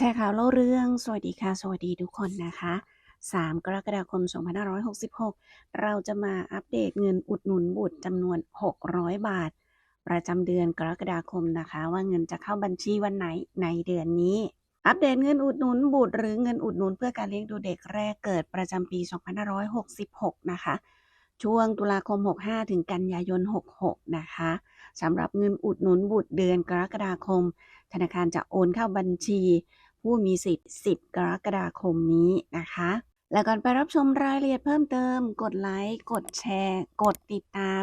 ชร์ข่าวเล่าเรื่อง สวัสดีค่ะ สวัสดีทุกคนนะคะ 3 กรกฎาคม 2566 เราจะมาอัปเดตเงินอุดหนุนบุตรจำนวน 600 บาท ประจำเดือนกรกฎาคมนะคะ ว่าเงินจะเข้าบัญชีวันไหนในเดือนนี้ อัปเดตเงินอุดหนุนบุตรหรือเงินอุดหนุนเพื่อการเลี้ยงดูเด็กแรกเกิดประจำปี 2566 นะคะ ช่วงตุลาคม 65 ถึงกันยายน 66 นะคะสำหรับเงินอุดหนุนบุตรเดือนกรกฎาคม ธนาคารจะโอนเข้าบัญชี ผู้มีสิทธิ์ 10 กรกฎาคมนี้นะคะ และก่อนไปรับชมรายละเอียดเพิ่มเติม กดไลค์ กดแชร์ กดติดตาม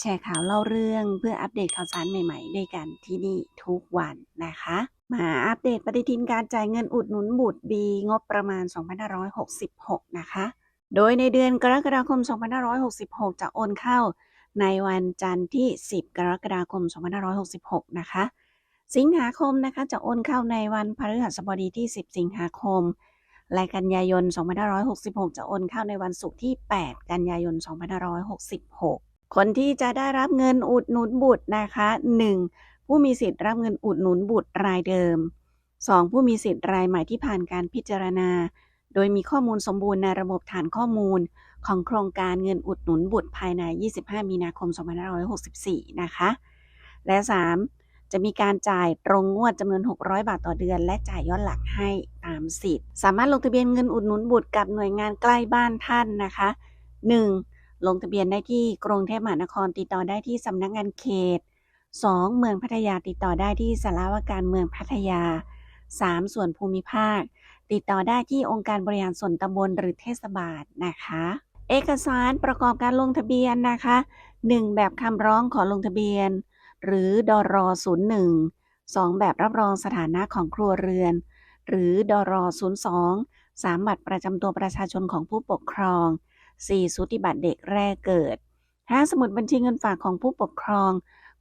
แชร์ข่าวเล่าเรื่องเพื่ออัปเดตข่าวสารใหม่ๆ ด้วยกันที่นี่ทุกวันนะคะ มาอัปเดตปฏิทินการจ่ายเงินอุดหนุนบุตรบีงบประมาณ 2566 นะคะ โดยในเดือนกรกฎาคม 2566 จะโอนเข้าในวันจันทร์ที่ 10 กรกฎาคม 2566 นะคะ สิงหาคมนะคะจะโอนเข้าในวันพฤหัสบดีที่ 10 สิงหาคม และกันยายน 2566 จะโอนเข้าในวันศุกร์ที่ 8 กันยายน 2566 คนที่จะได้รับเงินอุดหนุนบุตรนะคะ 1. ผู้มีสิทธิ์รับเงินอุดหนุนบุตรรายเดิม 2. ผู้มีสิทธิ์รายใหม่ที่ผ่านการพิจารณา โดยมีข้อมูลสมบูรณ์ในระบบฐานข้อมูล ของโครงการเงินอุดหนุนบุตรภายใน 25 มีนาคม 2564 นะคะ และ 3. จะมีการจ่ายตรงงวดจำนวน 600 บาทต่อเดือน และจ่ายย้อนหลังให้ตามสิทธิ์ สามารถลงทะเบียนเงินอุดหนุนบุตรกับหน่วยงานใกล้บ้านท่านนะคะ 1. ลงทะเบียนได้ที่กรุงเทพมหานครติดต่อได้ที่สำนักงานเขต 2. เมืองพัทยาติดต่อได้ที่สารวการเมืองพัทยา 3. ส่วนภูมิภาค ติดต่อได้ที่องค์การบริหารส่วนตำบลหรือเทศบาลนะคะ เอกสารประกอบการลงทะเบียนนะคะ 1. แบบคำร้องขอลงทะเบียน หรือดอร01 2. แบบรับรองสถานะของครัวเรือน หรือดอร02 3. บัตรประจำตัวประชาชนของผู้ปกครอง 4. สูติบัตรเด็กแรกเกิด 5. สมุดบัญชีเงินฝากของผู้ปกครอง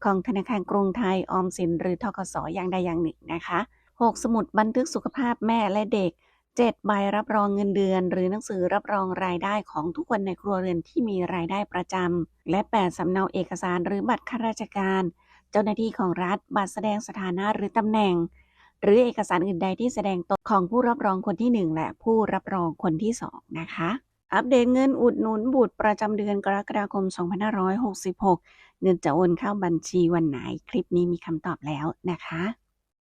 ของธนาคารกรุงไทยออมสิน หรือทกสอย่างใดอย่างหนึ่งนะคะ 6. สมุดบันทึกสุขภาพแม่และเด็ก 7. ใบรับรองเงินเดือน หรือหนังสือรับรองรายได้ของทุกคนในครัวเรือนที่มีรายได้ประจำและ 8. สำเนาเอกสารหรือบัตรข้าราชการ เจ้าหน้าที่ของรัฐบัตรแสดงสถานะหรือตำแหน่ง หรือเอกสารอื่นใดที่แสดงตนของผู้รับรองคนที่ 1 และผู้รับรองคนที่ 2 นะคะ อัปเดตเงินอุดหนุนบุตรประจำเดือนกรกฎาคม 2566 เงินจะโอนเข้าบัญชีวันไหนคลิปนี้มีคำตอบแล้วนะคะ